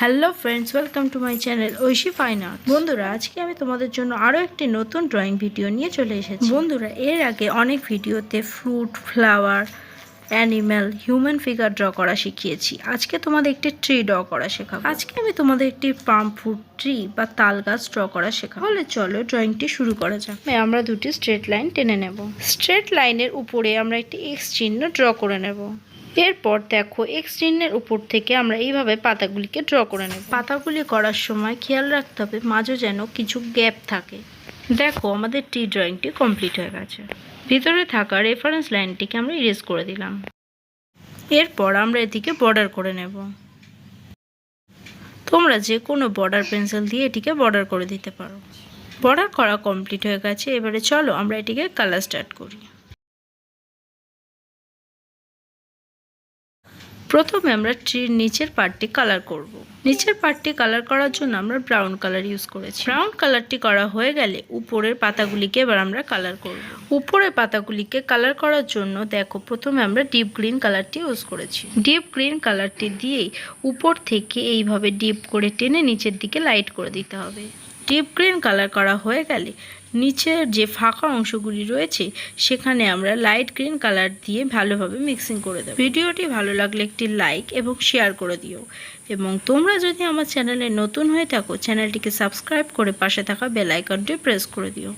Hello friends, welcome to my channel Oishi fine art বন্ধুরা, আজকে আমি তোমাদের জন্য আরও একটি নতুন ড্রয়িং ভিডিও নিয়ে চলে এসেছি। বন্ধুরা, এর আগে অনেক ভিডিওতে fruit, flower, animal, human figure draw করা শিখিয়েছি। আজকে তোমাদের একটি ট্রি ড্র করা শেখাবো। আজকে আমি তোমাদের একটি পাম ফ্রুট ট্রি বা তাল গাছ ড্র করা শেখাবো। তাহলে চলো ড্রয়িংটি শুরু করা যাক। আমরা দুটি স্ট্রেট লাইন টেনে নেব। স্ট্রেট লাইনের উপরে আমরা একটি এক্স চিহ্ন ড্র করে নেব। এরপর দেখো এক্স চিহ্নের উপর থেকে আমরা এইভাবে পাতাগুলিকে ড্র করে নেব। পাতাগুলি করার সময় খেয়াল রাখতে হবে মাঝে যেন কিছু গ্যাপ থাকে। দেখো আমাদের টি ড্রয়িংটি কমপ্লিট হয়ে গেছে। ভিতরে থাকা রেফারেন্স লাইনটিকে আমরা ইরেজ করে দিলাম। এরপর আমরা এটিকে বর্ডার করে নেব। তোমরা যে কোনো বর্ডার পেন্সিল দিয়ে এটিকে বর্ডার করে দিতে পারো। বর্ডার করা কমপ্লিট হয়ে গেছে, এবারে চলো আমরা এটিকে কালার স্টার্ট করি। প্রথমে আমরা ট্রির নিচের পার্টটি কালার করব। নিচের পার্টটি কালার করার জন্য আমরা ব্রাউন কালার ইউজ করেছি ব্রাউন কালারটি করা হয়ে গেলে উপরের পাতাগুলিকে এবার আমরা কালার করব। উপরের পাতাগুলিকে কালার করার জন্য দেখো প্রথমে আমরা ডিপ গ্রিন কালারটি ইউজ করেছি ডিপ গ্রিন কালারটি দিয়েই উপর থেকে এইভাবে ডিপ করে টেনে নিচের দিকে লাইট করে দিতে হবে ডিপ গ্রিন কালার করা হয়ে গেলে নিচের যে ফাঁকা অংশগুলি রয়েছে, সেখানে আমরা লাইট গ্রিন কালার দিয়ে ভালোভাবে মিক্সিং করে দেবো। ভিডিওটি ভালো লাগলে একটি লাইক এবং শেয়ার করে দিও। এবং তোমরা যদি আমার চ্যানেলে নতুন হয়ে থাকো, চ্যানেলটিকে সাবস্ক্রাইব করে পাশে থাকা বেল আইকনটি প্রেস করে দিও।